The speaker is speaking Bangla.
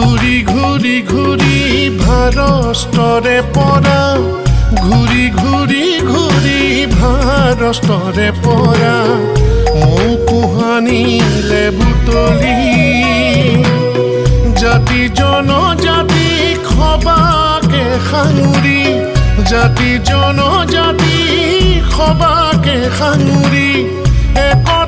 ঘূৰি ঘূৰি ঘূৰি ভাৰষ্টৰে পৰা ঘূৰি ঘূৰি ঘূৰি ভাৰষ্টৰে পৰা মোক কোহানিলে বুটলি জাতি জনজাতি খবাকে সাঙুৰি জাতি জনজাতি খবাকে সাঙুৰি একতাৰ